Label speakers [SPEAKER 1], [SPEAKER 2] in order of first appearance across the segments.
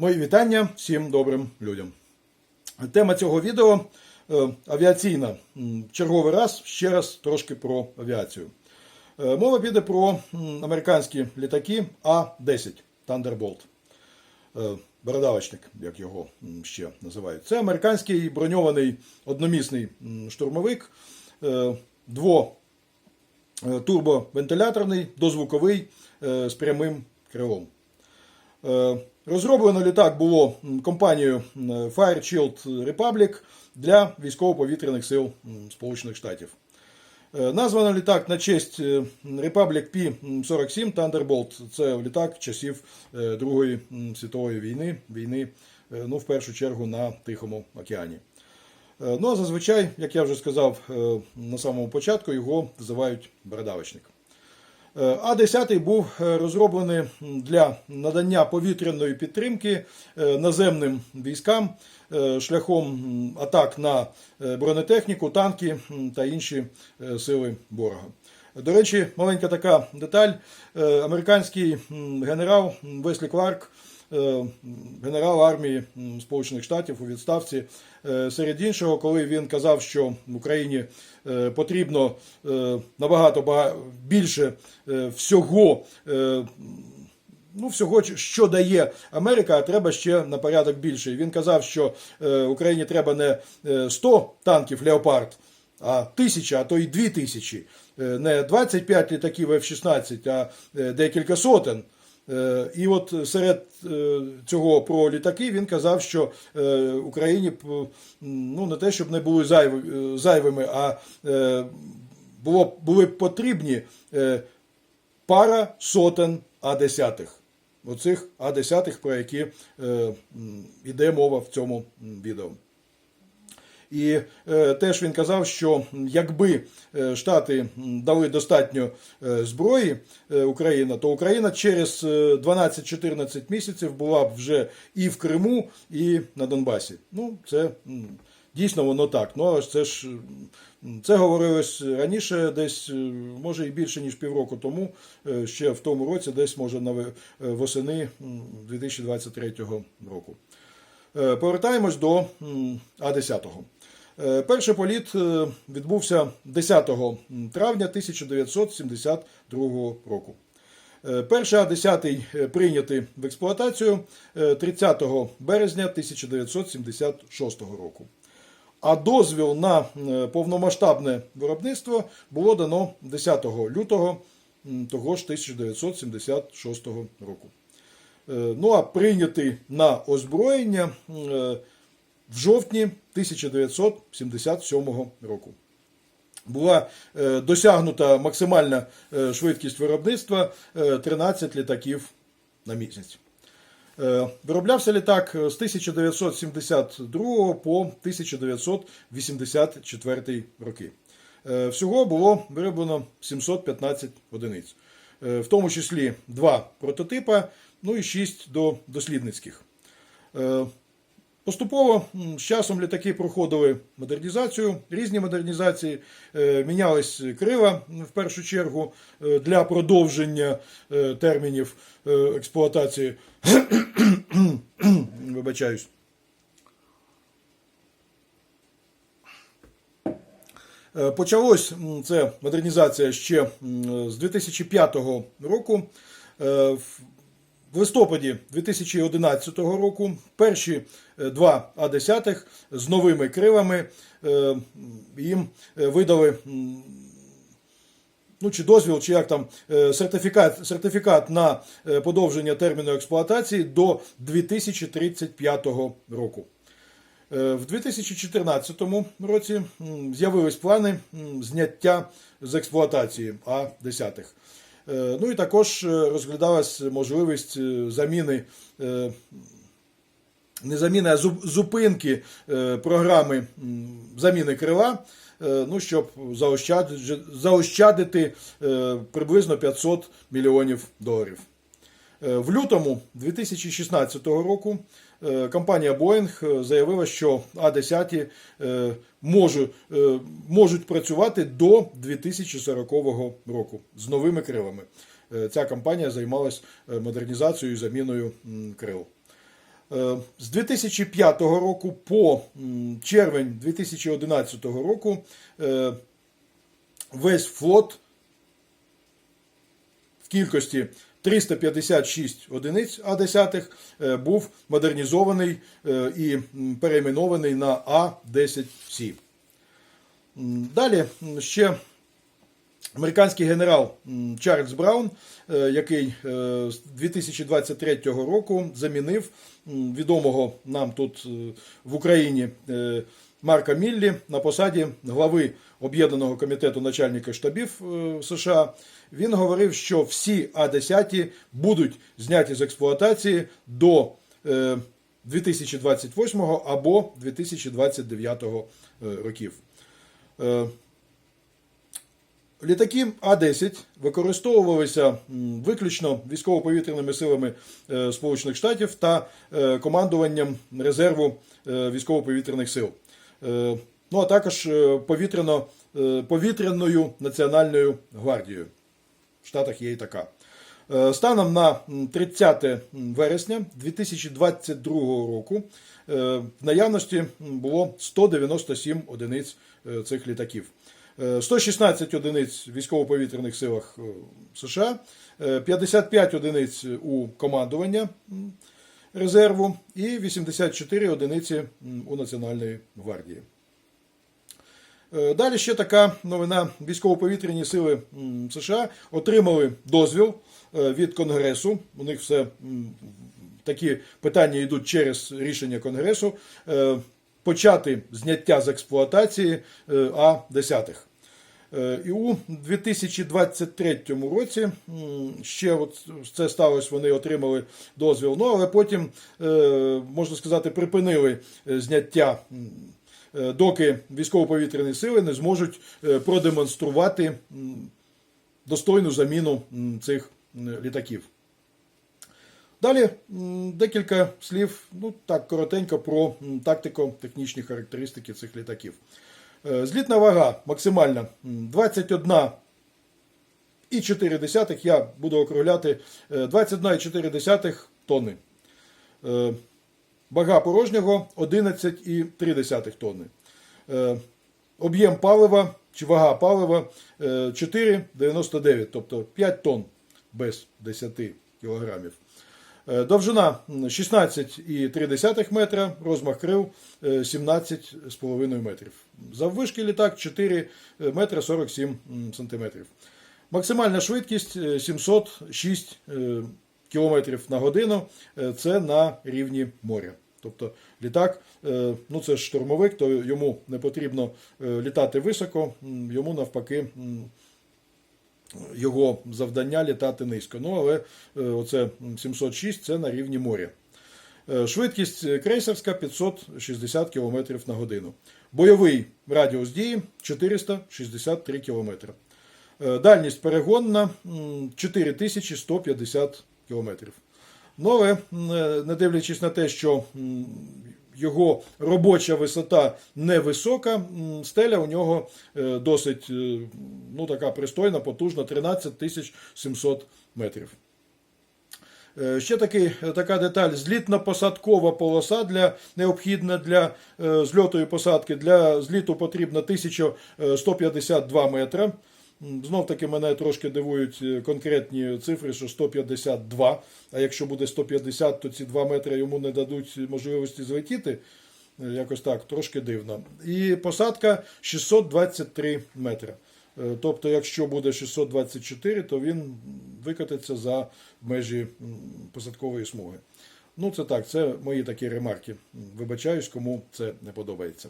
[SPEAKER 1] Мої вітання всім добрим людям. Тема цього відео е, авіаційна. Черговий раз ще раз трошки про авіацію. Е, Мова піде про американські літаки А-10 Thunderbolt. Е, Бородавочник, як його ще називають. Це американський броньований одномісний штурмовик, е, дво е, турбовентиляторний, дозвуковий з прямим крилом. Е, Розроблено літак було компанією м, Fire Shield Republic для військово-повітряних сил Сполучених Штатів. Е, Названо літак на честь е, Republic P-47 Thunderbolt. Це літак часів Другої світової війни, війни, ну, в першу чергу на Тихому океані. Ну а зазвичай, як я вже сказав на самому початку, його називають бородавочник. Е, А-10 був е, розроблений для надання повітряної підтримки е, наземним військам шляхом атак на бронетехніку, танки та інші сили ворога. До речі, маленька така деталь. Американський генерал Веслі Кларк генерал армії Сполучених Штатів у відставці. Е, Серед іншого, коли він казав, що в Україні е, потрібно е, набагато більше е, всього. е, Ну, всього, що дає Америка, а треба ще на порядок більше. Він казав, що е, Україні треба не е, 100 танків Леопард, а тисяча, а то й дві тисячі. Е, Не 25 літаків F-16, а е, декілька сотень. Е, І от серед е, цього про літаки він казав, що е, Україні ну, не те, щоб не були зайви- зайвими, а було, були потрібні пара сотень А-10. Оцих А-10, про які е, іде мова в цьому відео. І е, теж він казав, що якби е, Штати дали достатньо е, зброї Україна, то Україна через е, 12-14 місяців була б вже і в Криму, і на Донбасі. Ну, це дійсно воно так. Ну, це ж це говорилось раніше, десь може і більше ніж півроку тому, ще в тому році, десь може на восени м, 2023 року. Повертаємось до А-10. Е, Перший політ е, відбувся 10 травня 1972 року. Е, Перший А-10 е, прийнятий в експлуатацію е, 30 березня 1976 року. А дозвіл на повномасштабне виробництво було дано 10 лютого того ж 1976 року. Ну а прийнятий на озброєння в жовтні 1977 року. Була е, досягнута максимальна е, швидкість виробництва е, 13 літаків на місяць. Е, Вироблявся літак з 1972 по 1984 роки. Е, Всього було вироблено 715 одиниць, Е, в тому числі два прототипа, ну і 6 до дослідницьких. Поступово з часом літаки проходили модернізацію, різні модернізації, е, мінялись крила в першу чергу е, для продовження е, термінів експлуатації. Вибачаюсь. Почалось це модернізація ще з 2005 року. В- листопаді 2011 року перші е, два А-10 з новими крилами е, їм е, видали ну, чи дозвіл, чи як там сертифікат, сертифікат на подовження терміну експлуатації до 2035 року. В 2014 році з'явились плани зняття з експлуатації А-10. Е, Ну і також е, розглядалась можливість е, заміни не заміни, а зупинки програми заміни крила, ну, щоб заощадити, приблизно 500 мільйонів доларів. В лютому 2016 року компанія Boeing е, заявила, що А-10 е, може- е, можуть працювати до 2040 року з новими крилами. Е, Ця компанія займалась е, модернізацією і заміною крил. Е, З 2005 року по червень 2011 року е, весь флот в кількості 356 одиниць А-10 е, був модернізований е, і перейменований на А-10С. Далі ще американський генерал Чарльз Браун, е, який з 2023 року замінив відомого нам тут в Україні Марка Міллі на посаді глави об'єднаного комітету начальника штабів е, США. Він говорив, що всі А-10 будуть зняті з експлуатації до е, 2028 або 2029 е, років. Е, Літаки А-10 використовувалися виключно військово-повітряними силами е, Сполучених Штатів та е, командуванням резерву е, військово-повітряних сил. Е, Ну а також е, повітряно, е, повітряною національною гвардією. В Штатах є і така. Станом на 30 вересня 2022 року в наявності було 197 одиниць цих літаків. Е, 116 одиниць військово-повітряних силах США, е, 55 одиниць у командування резерву і 84 одиниці у Національної гвардії. Е, Далі ще така новина: військово-повітряні сили США отримали дозвіл е, від Конгресу. У них все такі питання йдуть через рішення Конгресу. е, Почати зняття з експлуатації е, А-10. Е, І у 2023 році ще от це сталося, вони отримали дозвіл. Ну але потім, е, можна сказати, припинили е, зняття, доки військово-повітряні сили не зможуть продемонструвати достойну заміну цих літаків. Далі декілька слів, ну так коротенько про тактико-технічні характеристики цих літаків. Е, Злітна вага максимальна м, 21,4, я буду округляти е, 21,4 тонни. Е, Вага порожнього 11,3 тонни. Е, Об'єм палива чи вага палива е, 4,99, тобто 5 тонн без 10 кілограмів. Е, Довжина 16,3 метра, розмах крил е, 17,5 метрів. Заввишки літак 4 метри 47 сантиметрів. Максимальна швидкість е, 706 е, кілометрів на годину. Е, Це на рівні моря. Тобто літак, е, ну це ж штурмовик, то йому не потрібно е, літати високо, йому навпаки його завдання літати низько. Ну, але е, оце 706 це на рівні моря. Е, Швидкість крейсерська 560 км на годину. Бойовий радіус дії 463 км. Е, Дальність перегонна 4150 км. Ну, але е, не дивлячись на те, що його робоча висота невисока, стеля у нього е, досить е, ну, така пристойна, потужна 13 700 метрів. Е, Ще такий, така деталь: злітно-посадкова полоса для необхідна для зльоту і посадки. Для зліту потрібно 1152 метра. Знов таки мене трошки дивують е, конкретні цифри, що 152. А якщо буде 150, то ці 2 метри йому не дадуть можливості злетіти. Е, Якось так, трошки дивно. І посадка 623 метри. Е, Тобто, якщо буде 624, то він викотиться за межі посадкової смуги. Ну, це так, це мої такі ремарки. Вибачаюсь, кому це не подобається.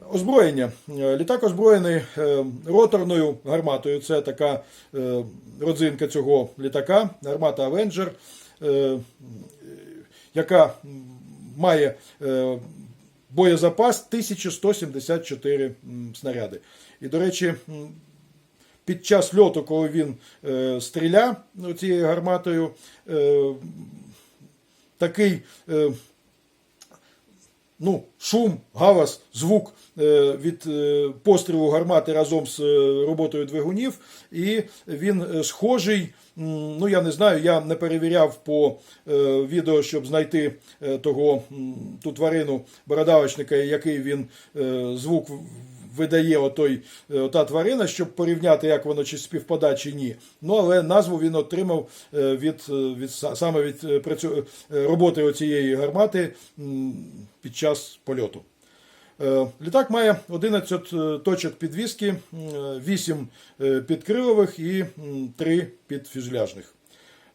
[SPEAKER 1] Озброєння. Е, Літак озброєний е, роторною гарматою. Це така е, родзинка цього літака, гармата е, яка має боєзапас 1174 снаряди. І, до речі, під час льоту, коли він стріля цією гарматою, такий ну, шум, галас, звук е, від е, пострілу гармати разом з е, роботою двигунів, і він схожий. Ну, я не знаю, я не перевіряв по відео, щоб знайти того ту тварину бородавочника, який він звук видає отой, е, ота тварина, щоб порівняти, як воно чи співпадає, чи ні. Ну, але назву він отримав е, від, е, від саме від працю- роботи оцієї гармати під час польоту. Літак має 11 е, точок підвіски, 8 підкрилових і 3 підфюзеляжних.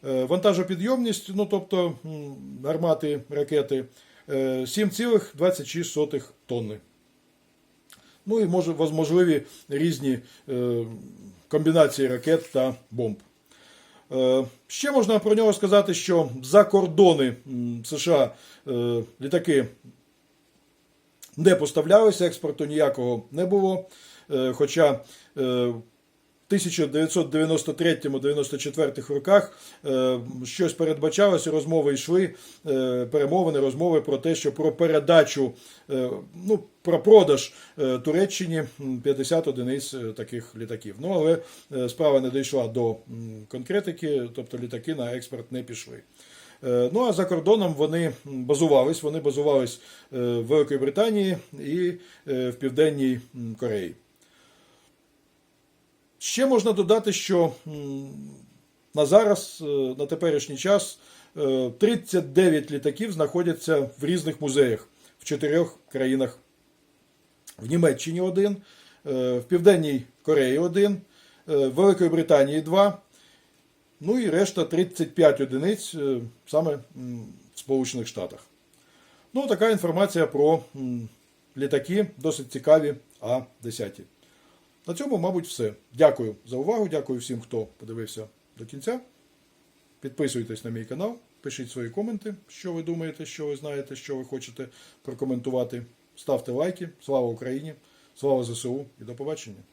[SPEAKER 1] Вантажопідйомність, ну тобто гармати, ракети, е, 7,26 тонни. Ну і може, можливі різні е, комбінації ракет та бомб. Е, Ще можна про нього сказати, що за кордони США е, літаки не поставлялися, експорту ніякого не було. Хоча 1993-94 роках е, щось передбачалося, розмови йшли, е, перемовини, розмови про те, що про передачу, е, ну, про продаж Туреччині 50 одиниць таких літаків. Ну, але справа не дійшла до конкретики, тобто літаки на експорт не пішли. Ну а за кордоном вони базувались. Вони базувались в Великій Британії і в Південній Кореї. Ще можна додати, що на зараз, е, на теперішній час, е, 39 літаків знаходяться в різних музеях в чотирьох країнах. В Німеччині один, е, в Південній Кореї один, е, в Великій Британії два. Ну і решта 35 одиниць е, саме в Сполучених Штатах. Ну, така інформація про літаки, досить цікаві А-10. На цьому, мабуть, все. Дякую за увагу. Дякую всім, хто подивився до кінця. Підписуйтесь на мій канал, пишіть свої коменти, що ви думаєте, що ви знаєте, що ви хочете прокоментувати. Ставте лайки. Слава Україні! Слава ЗСУ і до побачення!